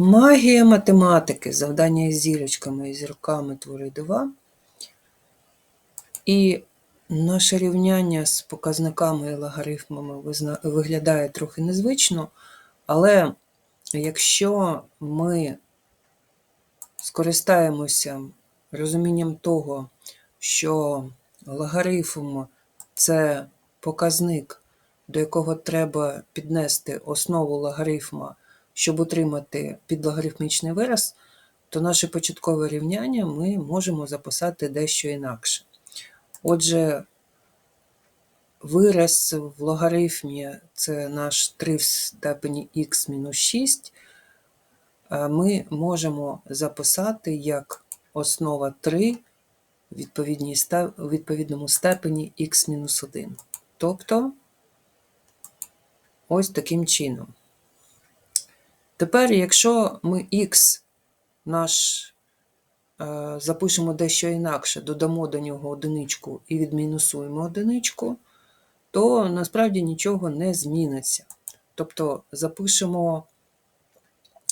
Магія математики, завдання із зірочками і зірками твори дива. І наше рівняння з показниками і логарифмами виглядає трохи незвично, але якщо ми скористаємося розумінням того, що логарифм це показник, до якого треба піднести основу логарифма, щоб отримати підлогарифмічний вираз, то наше початкове рівняння ми можемо записати дещо інакше. Отже, вираз в логарифмі це наш 3 в степені х мінус 6, ми можемо записати як основа 3 в відповідному степені х мінус 1. Тобто ось таким чином. Тепер, якщо ми х наш е, запишемо дещо інакше, додамо до нього одиничку і відмінусуємо одиничку, то насправді нічого не зміниться. Тобто запишемо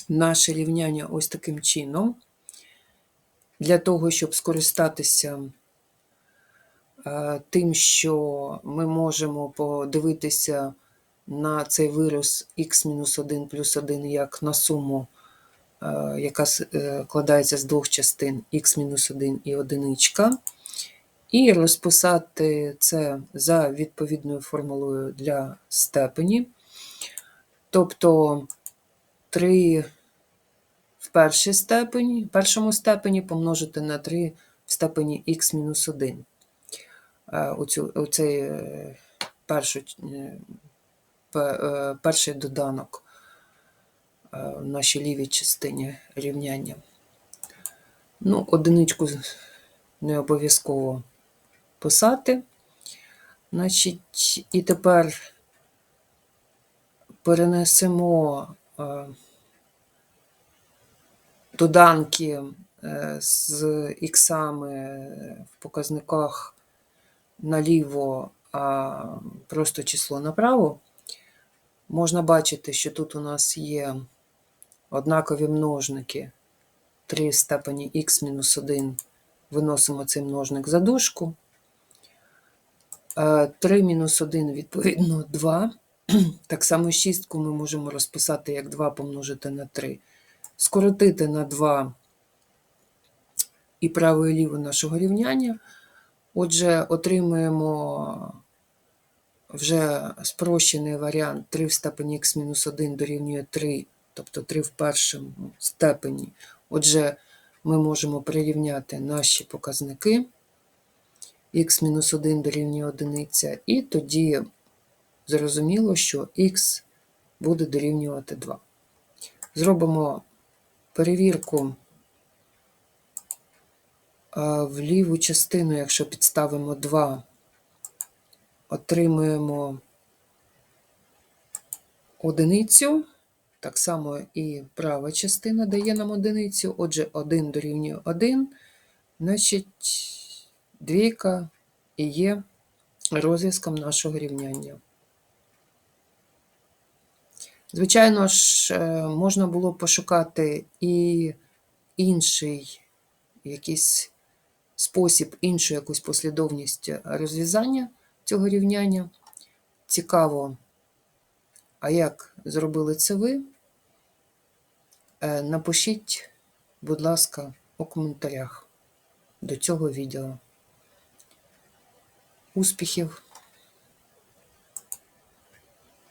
наше рівняння ось таким чином, для того, щоб скористатися е, тим, що ми можемо подивитися на цей вираз х-1 плюс 1 як на суму, е, яка е, складається з двох частин х-1 і одиничка, і розписати це за відповідною формулою для степені. Тобто 3 в першій степені, в першому степені помножити на 3 в степені х-1. Е, Оцю, оцей першу, пе- е, перший доданок е, в нашій лівій частині рівняння. Ну, одиничку не обов'язково писати. Значить, і тепер перенесемо е, доданки е, з іксами в показниках наліво, а просто число направо. Можна бачити, що тут у нас є однакові множники 3 в степені х-1. Виносимо цей множник за дужку. 3 мінус 1, відповідно, 2. Так само шістку ми можемо розписати як 2 помножити на 3. Скоротити на 2 і право і ліво нашого рівняння. Отже, отримуємо вже спрощений варіант 3 в степені х мінус 1 дорівнює 3, тобто 3 в першому степені. Отже, ми можемо прирівняти наші показники х мінус 1 дорівнює 1, і тоді зрозуміло, що х буде дорівнювати 2. Зробимо перевірку в ліву частину, якщо підставимо 2, отримуємо одиницю. Так само і права частина дає нам одиницю. Отже, 1 дорівнює 1, значить двійка і є розв'язком нашого рівняння. Звичайно ж, е, можна було пошукати і інший якийсь спосіб, іншу якусь послідовність розв'язання цього рівняння. Цікаво, а як зробили це ви? Е, Напишіть, будь ласка, у коментарях до цього відео. Успіхів!